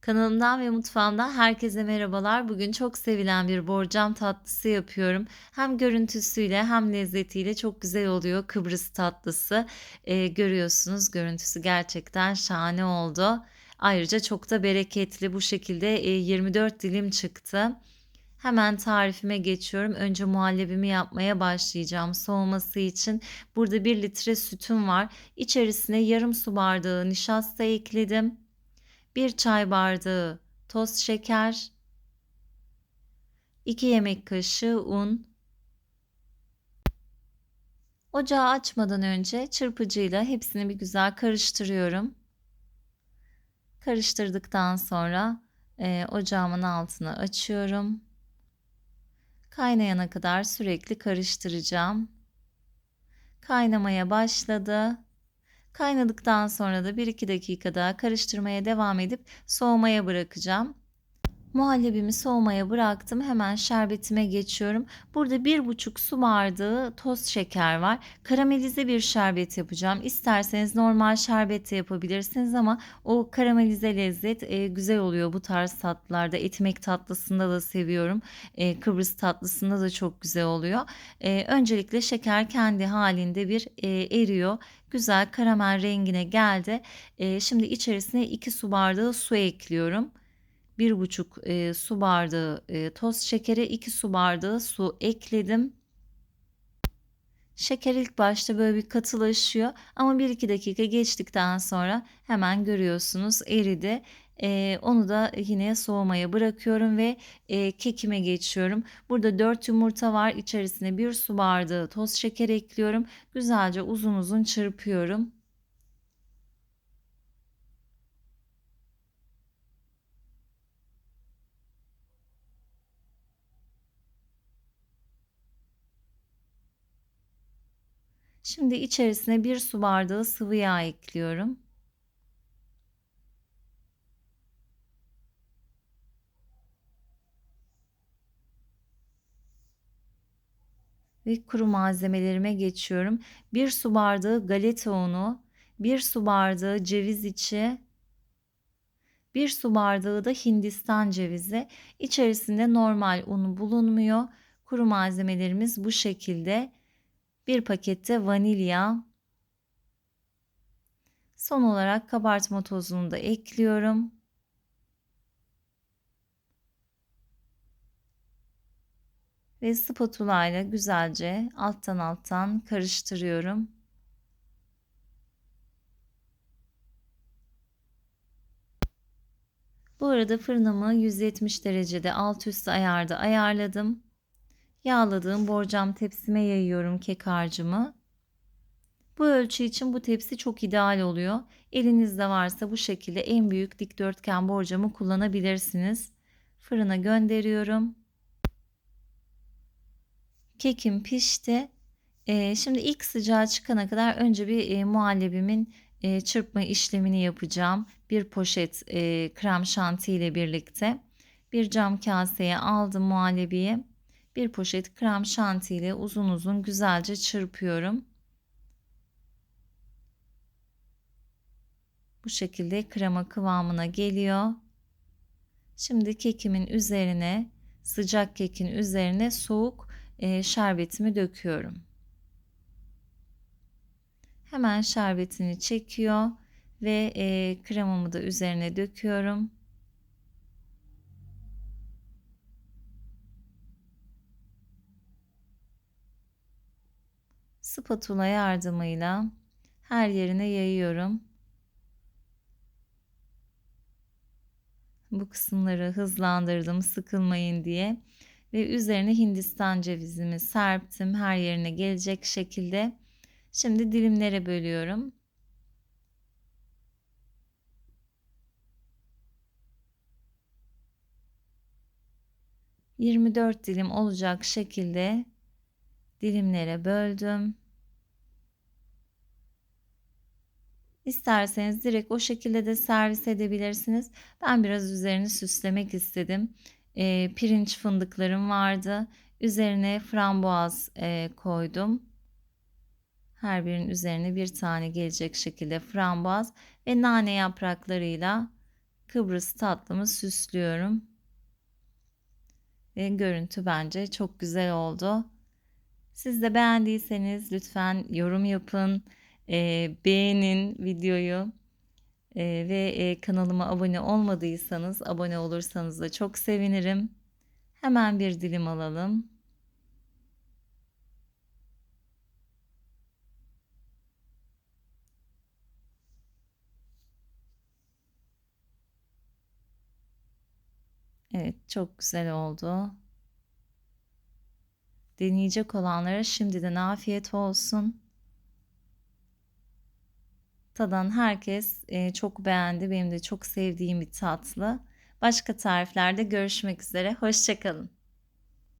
Kanalımdan ve mutfağımdan herkese merhabalar. Bugün çok sevilen bir borcam tatlısı yapıyorum. Hem görüntüsüyle hem lezzetiyle çok güzel oluyor Kıbrıs tatlısı. Ee, görüyorsunuz görüntüsü gerçekten şahane oldu. Ayrıca çok da bereketli bu şekilde e, 24 dilim çıktı. Hemen tarifime geçiyorum. Önce muhallebimi yapmaya başlayacağım soğuması için. Burada 1 litre sütüm var. İçerisine yarım su bardağı nişasta ekledim. 1 çay bardağı toz şeker, 2 yemek kaşığı un. Ocağı açmadan önce çırpıcıyla hepsini bir güzel karıştırıyorum. Karıştırdıktan sonra e, ocağımın altını açıyorum. Kaynayana kadar sürekli karıştıracağım. Kaynamaya başladı. Kaynadıktan sonra da 1-2 dakika daha karıştırmaya devam edip soğumaya bırakacağım. Muhallebimi soğumaya bıraktım. Hemen şerbetime geçiyorum. Burada 1,5 su bardağı toz şeker var. Karamelize bir şerbet yapacağım. İsterseniz normal şerbet de yapabilirsiniz ama o karamelize lezzet e, güzel oluyor bu tarz tatlılarda. Etmek tatlısında da seviyorum. E, Kıbrıs tatlısında da çok güzel oluyor. E, öncelikle şeker kendi halinde bir e, eriyor. Güzel karamel rengine geldi. E, şimdi içerisine 2 su bardağı su ekliyorum. 1,5 e, su bardağı e, toz şekere 2 su bardağı su ekledim. Şeker ilk başta böyle bir katılaşıyor ama 1-2 dakika geçtikten sonra hemen görüyorsunuz eridi. Ee, onu da yine soğumaya bırakıyorum ve e, kekime geçiyorum. Burada 4 yumurta var. İçerisine 1 su bardağı toz şeker ekliyorum. Güzelce uzun uzun çırpıyorum. Şimdi içerisine bir su bardağı sıvı yağ ekliyorum. Ve kuru malzemelerime geçiyorum. Bir su bardağı galeta unu, bir su bardağı ceviz içi, bir su bardağı da Hindistan cevizi. İçerisinde normal unu bulunmuyor. Kuru malzemelerimiz bu şekilde. Bir pakette vanilya. Son olarak kabartma tozunu da ekliyorum. Ve spatula ile güzelce alttan alttan karıştırıyorum. Bu arada fırınımı 170 derecede alt üst ayarda ayarladım. Yağladığım borcam tepsime yayıyorum kek harcımı. Bu ölçü için bu tepsi çok ideal oluyor. Elinizde varsa bu şekilde en büyük dikdörtgen borcamı kullanabilirsiniz. Fırına gönderiyorum. Kekim pişti. Ee, şimdi ilk sıcağı çıkana kadar önce bir e, muhallebimin e, çırpma işlemini yapacağım. Bir poşet e, krem şanti ile birlikte. Bir cam kaseye aldım muhallebiyi. Bir poşet krem şanti ile uzun uzun güzelce çırpıyorum. Bu şekilde krema kıvamına geliyor. Şimdi kekimin üzerine sıcak kekin üzerine soğuk e, şerbetimi döküyorum. Hemen şerbetini çekiyor ve e, kremamı da üzerine döküyorum. Spatula yardımıyla her yerine yayıyorum. Bu kısımları hızlandırdım sıkılmayın diye ve üzerine Hindistan cevizimi serptim her yerine gelecek şekilde. Şimdi dilimlere bölüyorum. Yirmi dört dilim olacak şekilde dilimlere böldüm. İsterseniz direkt o şekilde de servis edebilirsiniz. Ben biraz üzerini süslemek istedim. E, pirinç fındıklarım vardı. Üzerine frambuaz e, koydum. Her birinin üzerine bir tane gelecek şekilde frambuaz ve nane yapraklarıyla Kıbrıs tatlımı süslüyorum. Ve görüntü bence çok güzel oldu. Siz de beğendiyseniz lütfen yorum yapın, e, beğenin videoyu e, ve e, kanalıma abone olmadıysanız abone olursanız da çok sevinirim. Hemen bir dilim alalım. Evet, çok güzel oldu. Deneyecek olanlara şimdiden afiyet olsun. Tadan herkes e, çok beğendi. Benim de çok sevdiğim bir tatlı. Başka tariflerde görüşmek üzere. Hoşçakalın.